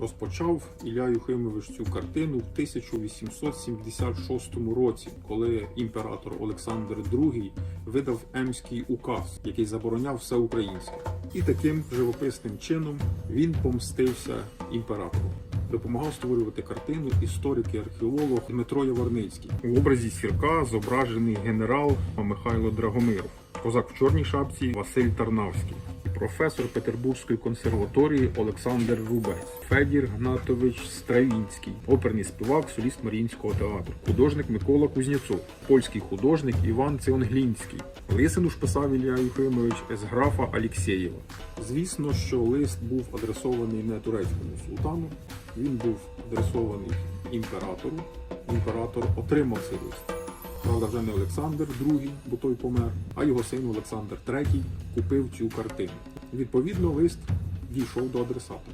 Розпочав Ілля Юхимович цю картину в 1876 році, коли імператор Олександр II видав Емський указ, який забороняв все українське. І таким живописним чином він помстився імператору. Допомагав створювати картину історик і археолог Дмитро Яворницький. У образі сірка зображений генерал Михайло Драгомиров, козак в чорній шапці Василь Тарнавський, професор Петербурзької консерваторії Олександр Рубець, Федір Гнатович Стравінський, оперний співак, соліст Маріїнського театру, художник Микола Кузнєцов, польський художник Іван Ціонглінський. Лисину ж писав Ілля Юхимович з графа Алєксєєва. Звісно, що лист був адресований не турецькому султану, він був адресований імператору. Імператор отримав цей лист. Правда, вже не Олександр II, бо той помер, а його син Олександр III купив цю картину. Відповідно, лист дійшов до адресата.